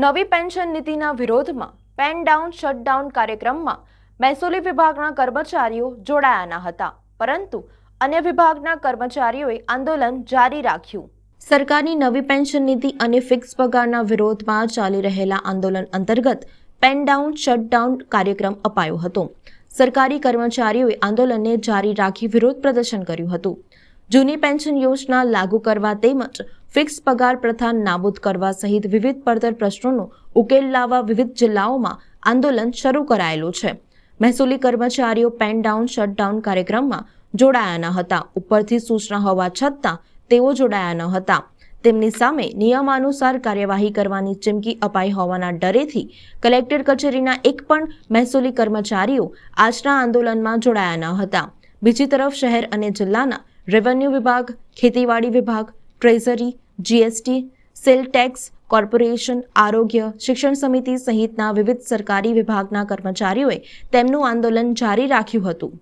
નવી પેન્શન નીતિના વિરોધમાં પેન ડાઉન શટડાઉન કાર્યક્રમમાં મહેસૂલી વિભાગના કર્મચારીઓ જોડાયાના હતા. પરંતુ અન્ય વિભાગના કર્મચારીઓએ આંદોલન જારી રાખ્યું. સરકારની નવી પેન્શન નીતિ અને ફિક્સ પગારના વિરોધમાં ચાલી રહેલા આંદોલન અંતર્ગત પેન ડાઉન શટડાઉન કાર્યક્રમ અપાયો હતો. સરકારી કર્મચારીઓએ આંદોલનને જારી રાખી વિરોધ પ્રદર્શન કર્યું હતું. જૂની પેન્શન યોજના લાગુ કરવા તેમજ ફિક્સ પગાર પ્રથા નાબૂદ કરવા સહિત વિવિધ પડતર પ્રશ્નોનો ઉકેલ લાવવા વિવિધ જિલ્લાઓમાં આંદોલન શરૂ કરાયેલું છે. મહેસૂલી કર્મચારીઓ પેન ડાઉન શટડાઉન કાર્યક્રમમાં જોડાયા ન હતા. ઉપરથી સૂચના હોવા છતાં તેઓ જોડાયા ન હતા. તેમની સામે નિયમાનુસાર કાર્યવાહી કરવાની ચીમકી અપાઈ હોવાના ડરેથી કલેક્ટર કચેરીના એક પણ મહેસૂલી કર્મચારીઓ આજના આંદોલનમાં જોડાયા ન હતા. બીજી તરફ શહેર અને જિલ્લાના રેવન્યુ વિભાગ, ખેતીવાડી વિભાગ treasury GST sale tax corporation આરોગ્ય શિક્ષણ સમિતિ સહિતના વિવિધ સરકારી વિભાગના કર્મચારીઓએ તેમનું આંદોલન જારી રાખ્યું હતું.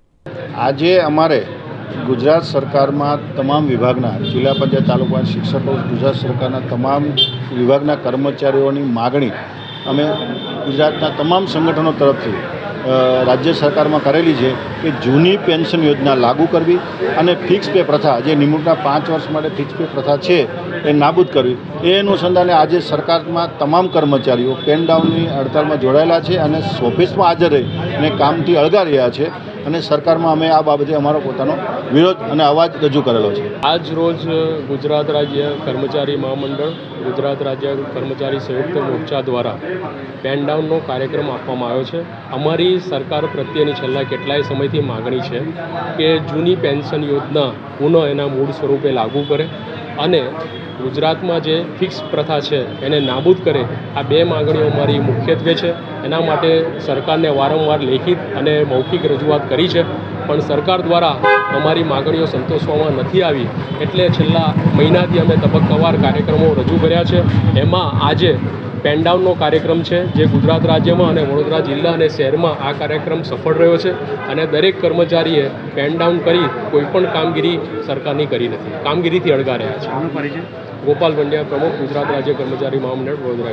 આજે અમારે ગુજરાત સરકારમાં તમામ વિભાગના, જિલ્લા પંચાયત તાલુકા શિક્ષકો, ગુજરાત સરકારના તમામ વિભાગના કર્મચારીઓની માગણી અમે ગુજરાતના તમામ સંગઠનો તરફથી રાજ્ય સરકારમાં કરેલી છે કે જૂની પેન્શન યોજના લાગુ કરવી અને ફિક્સ પે પ્રથા, જે નિમણૂકના પાંચ વર્ષ માટે ફિક્સ પે પ્રથા છે, એ નાબૂદ કરવી. એ અનુસંધાને આજે સરકારમાં તમામ કર્મચારીઓ પેન ડાઉનની હડતાલમાં જોડાયેલા છે અને ઓફિસમાં હાજર રહી અને કામથી અળગા રહ્યા છે. અને સરકારમાં અમે આ બાબતે અમારો પોતાનો વિરોધ અને અવાજ રજૂ કરેલો છે. આજ રોજ ગુજરાત રાજ્ય કર્મચારી મહામંડળ, ગુજરાત રાજ્ય કર્મચારી સંયુક્ત મોરચા દ્વારા પેન કાર્યક્રમ આપવામાં આવ્યો છે. અમારી સરકાર પ્રત્યેની છેલ્લા કેટલાય સમયથી માગણી છે કે જૂની પેન્શન યોજના પુનઃ એના મૂળ સ્વરૂપે લાગુ કરે. અને ગુજરાતમાં જે ફિક્સ પ્રથા છે એને નાબૂદ કરે આ બે માગણીઓ અમારી મુખ્યત્વે છે. એના માટે સરકારને વારંવાર લેખિત અને મૌખિક રજૂઆત કરી છે. પણ સરકાર દ્વારા અમારી માગણીઓ સંતોષવામાં નથી આવી એટલે છેલ્લા મહિનાથી અમે તબક્કાવાર કાર્યક્રમો રજૂ કર્યા છે. એમાં આજે પેનડાઉનનો કાર્યક્રમ છે જે ગુજરાત રાજ્યમાં અને વડોદરા જિલ્લા અને શહેરમાં આ કાર્યક્રમ સફળ રહ્યો છે અને દરેક કર્મચારીએ પેનડાઉન કરી કોઈપણ કામગીરી સરકારની કરી નથી. કામગીરીથી અળગા રહ્યા છે. ગોપાલ પંડ્યા પ્રમુખ ગુજરાત રાજ્ય કર્મચારી મહામંડળ વડોદરા